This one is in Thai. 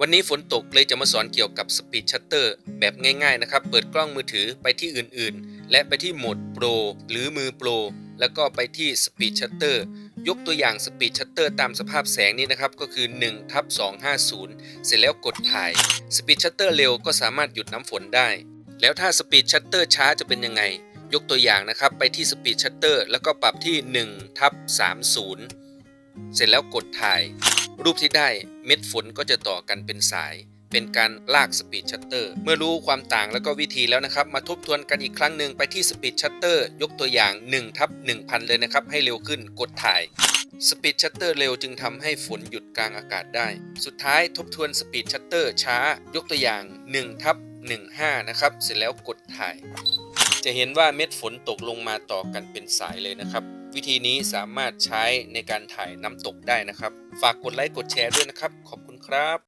วันนี้ฝนตกเลยจะมาสอนเกี่ยวกับสปีดชัตเตอร์แบบง่ายๆนะครับ เปิดกล้องมือถือไปที่อื่นๆ และไปที่โหมดโปรหรือมือโปรแล้วก็ไปที่สปีดชัตเตอร์ยกตัวอย่างสปีดชัตเตอร์ตามสภาพแสงนี้นะครับ ก็คือ1ทับ250 เสร็จแล้วกดถ่ายสปีดชัตเตอร์เร็วก็สามารถหยุดน้ำฝนได้ แล้วถ้าสปีดชัตเตอร์ช้าจะเป็นยังไง ยกตัวอย่างนะครับ ไปที่สปีดชัตเตอร์แล้วก็ปรับที่1ทับ30 เสร็จแล้วกดถ่าย รูปที่ได้เม็ดฝนก็จะต่อกันเป็นสาย เป็นการลากสปีดชัตเตอร์ เมื่อรู้ความต่างแล้วก็วิธีแล้วนะครับ มาทบทวนกันอีกครั้งหนึ่งไปที่สปีดชัตเตอร์ยกตัวอย่าง1ทับ1000 เลยนะครับ ให้เร็วขึ้นกดถ่ายสปีดชัตเตอร์เร็วจึงทำให้ฝนหยุดกลางอากาศได้ สุดท้ายทบทวนสปีดชัตเตอร์ช้ายกตัวอย่าง1ทับ15 นะครับ เสร็จแล้วกดถ่าย จะเห็นว่าเม็ดฝนตกลงมาต่อกันเป็นสายเลยนะครับ วิธีนี้สามารถใช้ในการถ่ายน้ำตกได้นะครับ ฝากกดไลค์กดแชร์ด้วยนะครับ ขอบคุณครับ